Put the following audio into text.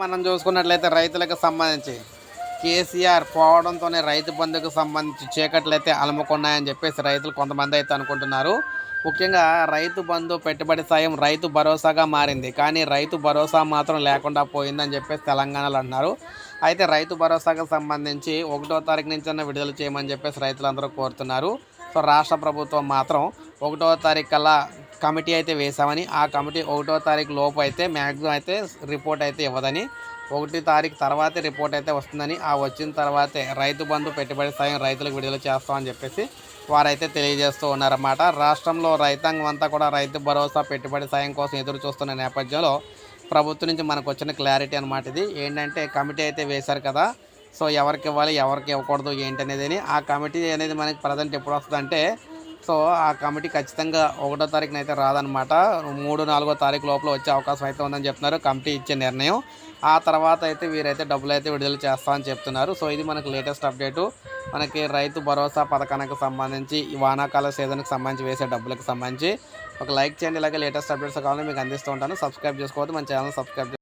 మనం చూసుకున్నట్లయితే రైతులకు సంబంధించి కేసీఆర్ పోవడంతోనే రైతు బంధుకు సంబంధించి చీకట్లయితే అలముకున్నాయని చెప్పేసి రైతులు కొంతమంది అయితే అనుకుంటున్నారు. ముఖ్యంగా రైతు బంధు పెట్టుబడి సాయం రైతు భరోసాగా మారింది. కానీ రైతు భరోసా మాత్రం లేకుండా పోయిందని చెప్పేసి తెలంగాణలో అన్నారు అయితే రైతు భరోసాకు సంబంధించి ఒకటో తారీఖు నుంచి విడుదల చేయమని చెప్పేసి రైతులందరూ కోరుతున్నారు. సో రాష్ట్ర ప్రభుత్వం మాత్రం ఒకటో తారీఖు కల్లా కమిటీ అయితే వేసామని ఆ కమిటీ ఒకటో తారీఖు లోపు అయితే మ్యాక్సిమం అయితే రిపోర్ట్ అయితే ఇవ్వదని ఒకటి తారీఖు తర్వాతే రిపోర్ట్ అయితే వస్తుందని ఆ వచ్చిన తర్వాతే రైతు బంధు పెట్టుబడి సాయం రైతులకు విడుదల చేస్తామని చెప్పేసి వారైతే తెలియజేస్తూ ఉన్నారన్నమాట. రాష్ట్రంలో రైతాంగం అంతా కూడా రైతు భరోసా పెట్టుబడి సాయం కోసం ఎదురు చూస్తున్న నేపథ్యంలో ప్రభుత్వం నుంచి మనకు వచ్చిన క్లారిటీ అనమాట ఇది. ఏంటంటే కమిటీ అయితే వేశారు కదా సో ఎవరికి ఇవ్వాలి ఎవరికి ఇవ్వకూడదు ఏంటి అనేది ఆ కమిటీ అనేది మనకి ప్రజెంట్ ఎప్పుడు వస్తుందంటే సో ఆ కమిటీ ఖచ్చితంగా ఒకటో తారీఖున అయితే రాదనమాట మూడు నాలుగో తారీఖు లోపల వచ్చే అవకాశం అయితే ఉందని చెప్తున్నారు. కమిటీ ఇచ్చే నిర్ణయం. ఆ తర్వాత అయితే వీరైతే డబ్బులు అయితే విడుదల చేస్తామని చెప్తున్నారు. సో ఇది మనకి లేటెస్ట్ అప్డేటు. మనకి రైతు భరోసా పథకానికి సంబంధించి ఈ వానాకాల సీజన్కి సంబంధించి వేసే డబ్బులకు సంబంధించి. ఒక లైక్ చేయండి. ఇలాగే లేటెస్ట్ అప్డేట్స్ కావాలని మీకు అందిస్తూ ఉంటాను. సబ్స్క్రైబ్ చేసుకోవద్దు. మన ఛానల్ సబ్స్క్రైబ్